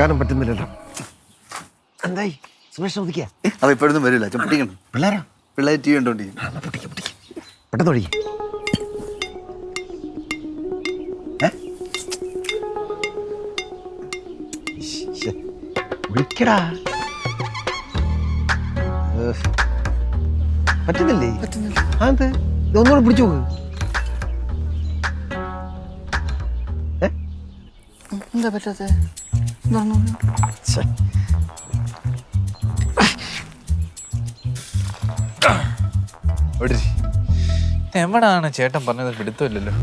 തുറക്കാനും പറ്റുന്നില്ലല്ലോ. എന്തായി? സുമേഷ് ചോദിക്കുക അവ ഇപ്പോഴൊന്നും വരില്ല. ചുമട്ടിക്കണം പൊട്ടിക്കണം പിള്ളേരാ? പിള്ളേർ ടി വി കണ്ടോണ്ടിരിക്കും പെട്ടെന്ന് ഒഴി വിളിക്കടാ. പറ്റുന്നില്ലേ? അത് ഇതൊന്നുകൂടെ പിടിച്ചു നോക്ക്? എന്താ പറ്റാത്ത? ഛെ. എവിടാണ് ചേട്ടൻ പറഞ്ഞത് പിടുത്തമില്ലല്ലോ.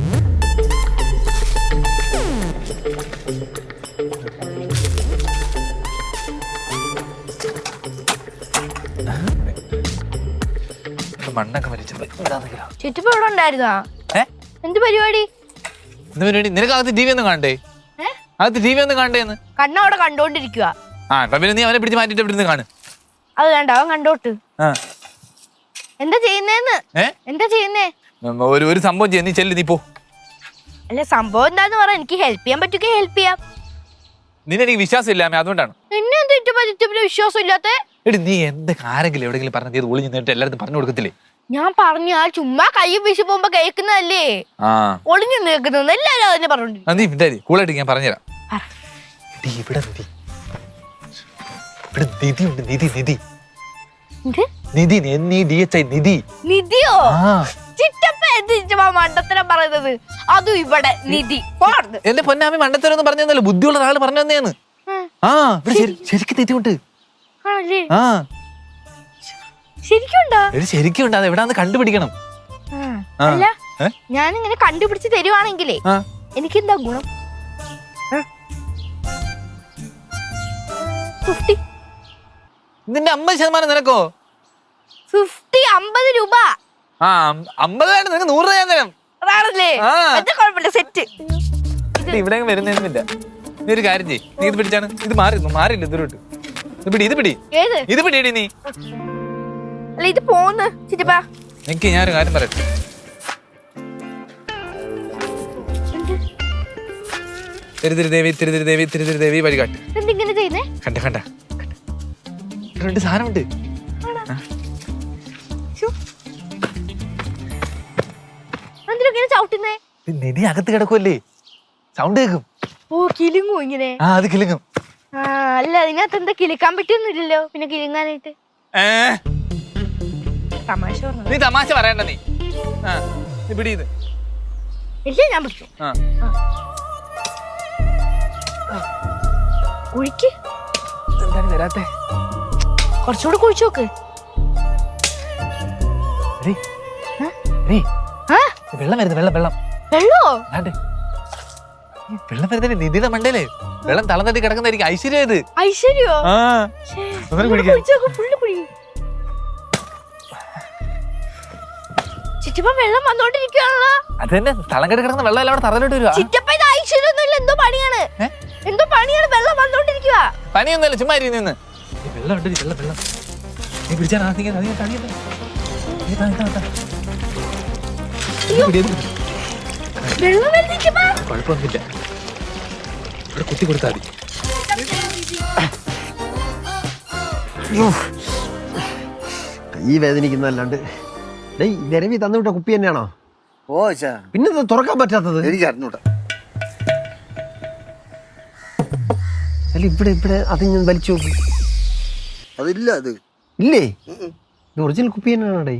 മണ്ണൊക്കെ മരിച്ചു ചുറ്റിപ്പോ ഇവിടെ ഉണ്ടായിരുന്നാ? ഏ? എന്ത് പരിപാടി? എന്ത് പരിപാടി? നിനക്കകത്ത് ടി വി ഒന്നും കാണണ്ടേ? അകത്ത് ടി വി ഒന്നും കാണണ്ടേന്ന് കണ്ണ അവിടെ കണ്ടോണ്ടിരിക്കുക ആ അപ്പൊ പിന്നെ നീ അവനെ പിടിച്ച് മാറ്റിട്ട് ഇവിടെ നിന്ന് കാണ്? അത് വേണ്ട അവൻ കണ്ടോട്ട്. ആ. എന്താ ചെയ്യുന്നേന്ന്? ഏ? എന്താ ചെയ്യുന്നേ? ഉം, ഒരു ഒരു സംഭവം ചെയ്യാം നീ ചെല്ല് നീ പോ. അല്ല സംഭവം എന്താന്ന് പറ എനിക്ക് ഹെൽപ്പ് ചെയ്യാൻ പറ്റുക ഹെൽപ്പ് ചെയ്യാം. നിന്നെ എനിക്ക് വിശ്വാസം ഇല്ല അതുകൊണ്ടാണ്. എന്നെ എന്താ ചുറ്റപ്പ ചുറ്റപ്പിന് വിശ്വാസം ഇല്ലാത്ത എടി നീ എന്തൊക്കെ ആരെങ്കിലും എവിടെയെങ്കിലും പറഞ്ഞ നീ അത് ഒളിഞ്ഞു നേരിട്ട് എല്ലാവർക്കും പറഞ്ഞു കൊടുക്കത്തില്ലേ? ഞാൻ പറഞ്ഞു ആ ചുമ്മാ കൈ വീശി പോകുമ്പോ കേൾക്കുന്നതല്ലേ? ഒളിഞ്ഞു നിൽക്കുന്നത് എല്ലാരും അതിനെ പറഞ്ഞോണ്ടിരിക്കും. ആ, നീ വിട്ടാരി കൂളായിട്ട് ഞാൻ പറഞ്ഞുതരാം. പറ. ഇവിടെ നിധി. ഇവിടെ നിധി ഉണ്ട് നിധി നിധി. നിധിയോ? മണ്ടത്തരം പറയുന്നത്? അതും ഇവിടെ നിധി. എന്റെ പൊന്നാമി മണ്ടത്തരം എന്ന് ബുദ്ധിയുള്ള ആൾ പറഞ്ഞു തന്നെയാണ് ആ ഇവിടെ ശരിക്കും നിധി ഉണ്ട് ആ. ശരിക്കും ഉണ്ടോ എടി ശരിക്കും ഉണ്ട് അത് എവിടാന്ന് കണ്ടുപിടിക്കണം. അല്ല ഏ? ഇങ്ങനെ കണ്ടുപിടിച്ച് തരുവാണെങ്കിലേ ആ. എനിക്കെന്താ ഗുണം? ഫിഫ്റ്റി. നിന്റെ അമ്പത് ശതമാനം നിനക്കോ? ഫിഫ്റ്റി അമ്പത് രൂപ. ആ അം- അമ്പത് വേണ്ട നിനക്ക് നൂറ് രൂപ ഞാൻ തരാം. അതാണല്ലേ? ആ. എന്താ കുഴപ്പമില്ല സെറ്റ്. എടി, ഇവിടെ വരുന്നൊന്നുമില്ല. നീ ഒരു കാര്യം ചെയ്യ്. നീ ഇത് പിടിച്ചാണ്. ഇത് മാറി മാറിയില്ല ദൂരോട്ട് ഇത് പിടി ഇത് പിടി. ഏത്? ഇത് പിടിയടി നീ. അല്ല ഇത് പോന്ന്. ചിറ്റപ്പാ എനിക്ക് ഞാനൊരു കാര്യം പറയട്ടെ? തിരുതിരി ദേവി തിരുതിരി ദേവി തിരുതിരി ദേവി വഴികാട്ട് എന്തിങ്ങനെ ചെയ്യുന്നേ? കണ്ട കണ്ട. രണ്ട് സാധനമുണ്ട്. ചവിട്ടുന്നേ? നിധി അകത്ത് കിടക്കുമല്ലേ സൗണ്ട് കേൾക്കും ഓ കിലുങ്ങു ഇങ്ങനെ? ആ അത് കിലുങ്ങും. അല്ല അതിനകത്ത് എന്താ കിലുക്കാൻ പറ്റൊന്നുമില്ലല്ലോ പിന്നെ കിലുങ്ങാനായിട്ട്. ഏ? തമാശ പറഞ്ഞു നീ തമാശ പറയണ്ട നീ. ആ നീ പിടി ഇത്. ഇല്ല ഞാൻ പിടിച്ചു ആ. കുഴിക്ക്? എന്താണ് വരാത്തെ? കുറച്ചുകൂടെ കുഴിച്ചു നോക്ക്. എടീ, ഏ? എടീ, ആ? വെള്ളം വരുന്നു വെള്ളം വെള്ളം. വെള്ളോ. ഈ വെള്ളം വരുന്നതിന് നിധിയുടെ മണ്ടയിൽ വെള്ളം തളം തട്ടി കിടക്കുന്നതായിരിക്കും ഐശ്വര്യം ഇത്. ഐശ്വര്യോ? ആ. കുഴിക്ക്. നോക്ക്, കുഴി. ചിറ്റപ്പ വെള്ളം വന്നോണ്ടിരിക്കുകയാണല്ലോ അത് തന്നെ തളം കെട്ടി കിടക്കുന്ന വെള്ളം എല്ലാം അവിടെ തറയിലോട്ട് വരുവാ. ചിറ്റപ്പ ഇത് ഐശ്വര്യൊന്നുമില്ല എന്തോ പണിയാണ്. എന്തോ പണിയാണ് വെള്ളം വന്നോണ്ടിരിക്കുക പണിയൊന്നുമല്ല ചുമ്മാ ഇരി നിന്ന് ഈ വെള്ളം ഉണ്ട് വെള്ളം വെള്ളം. നീ പിടിച്ചാൽ കുഴപ്പമൊന്നുമില്ല. ഇവിടെ കുത്തി കൊടുത്താൽ മതി. ഈ കൈ വേദനിക്കുന്നതല്ലാണ്ട് ഡേയ് നിരവി തന്നുവിട്ട കുപ്പി തന്നെയാണോ? ഓ അച്ഛാ പിന്നെ ഇത് തുറക്കാൻ പറ്റാത്തത്? എനിക്ക് അറിഞ്ഞൂടാ. അല്ല ഇവിടെ ഇവിടെ അത് ഞാൻ വലിച്ചു നോക്കി. അതില്ല അത്. ഇല്ലേ? ഇത് ഒറിജിനൽ കുപ്പി തന്നെയാണോ ഡേ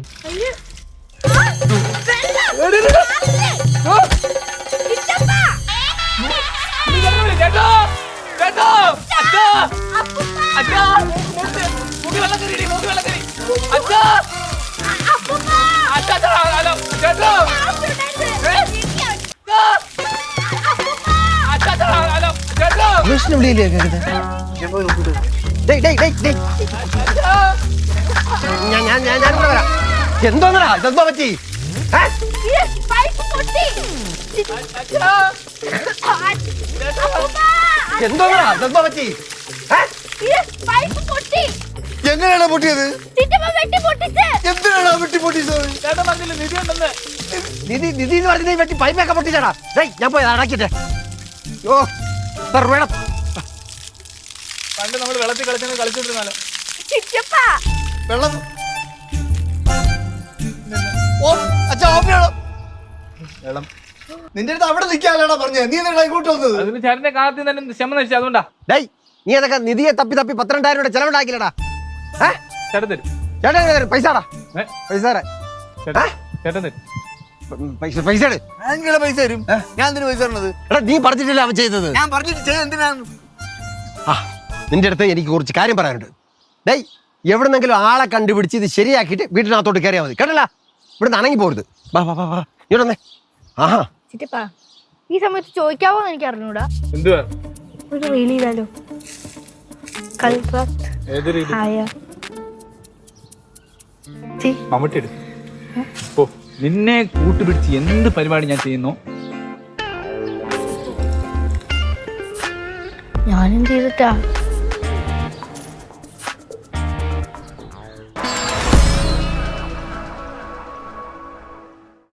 സുരേഷിനെ വിളിയില്ലേ കേൾക്കുന്നത് ഞാൻ പോയി നോക്കിട്ട് ഡേയ് ഡേയ് ഡേയ് ഡേയ് ഞാൻ ഞാൻ ഞാൻ ഞാൻ ഇവിടെ വരാം എന്തോന്നടാ ഇതെന്തോ പറ്റി എന്തോന്നടാ ഇതെന്തോ പറ്റി എങ്ങനെയാണ് പൊട്ടിയത്? വെട്ടി എന്തിനാണ് ആ വെട്ടി പൊട്ടിയത് നിധി നിധി എന്ന് പറഞ്ഞ പറ്റി പൈപ്പൊക്കെ പൊട്ടിച്ചാടാ. ഡേയ് ഞാൻ പോയി അടക്കിട്ടെ ഓ എത്ര വേണം. പണ്ട് നമ്മൾ വെള്ളത്തിൽ കളിച്ചത് കളിച്ചോണ്ടിരുന്നാലോ? ചിറ്റപ്പ. വെള്ളം. ഓ അച്ഛാ ഓപ്പിയാണോ വെള്ളം. നിന്റെ അടുത്ത് അവിടെ നിൽക്കാനാടാ പറഞ്ഞത് നീ എന്താണ് ഇങ്ങോട്ട് വന്നത്? അതിന് ചേട്ടന്റെ കാലത്തിൽ തന്നെ ക്ഷമ നശിച്ചു അതുകൊണ്ടാ. ഡേയ് നീ അതൊക്കെ നിധിയെ തപ്പി തപ്പി പന്ത്രണ്ടായിരം രൂപ ചെലവുണ്ടാക്കില്ലടാ ചേട്ടൻ തരും. ചേട്ടാ? പൈസ. ഞാൻ പൈസ തരും. ഞാൻ എന്തിനു പൈസ തരണത്? എടാ നീ പറഞ്ഞിട്ടില്ല അവൻ ചെയ്തത്. ഞാൻ പറഞ്ഞിട്ട് എന്തിനാണ് ആ നിന്റെ അടുത്ത് എനിക്ക് കുറച്ച് കാര്യം പറയാനുണ്ട്. ഡേയ് എവിടെന്നെങ്കിലും ആളെ കണ്ടുപിടിച്ച് ഇത് ശരിയാക്കിയിട്ട് വീട്ടിനകത്തോട്ട് കയറിയാൽ മതി. കേട്ടല്ല? ഇവിടുന്ന് അണങ്ങി പോരുത്. വാ വാ വാ ആഹാ. ചിറ്റപ്പാ ഈ സമയത്ത് ചോദിക്കാവോ എനിക്ക് അറിഞ്ഞൂടാ. എന്തുവാ? ഒരു ഏത് രീതി ആയ ചി, മമ്മൂട്ടി എടുക്കും. ഓ നിന്നെ കൂട്ടുപിടിച്ച് എന്ത് പരിപാടി ഞാൻ ചെയ്യുന്നു? ഞാനും ചെയ്തിട്ടാ.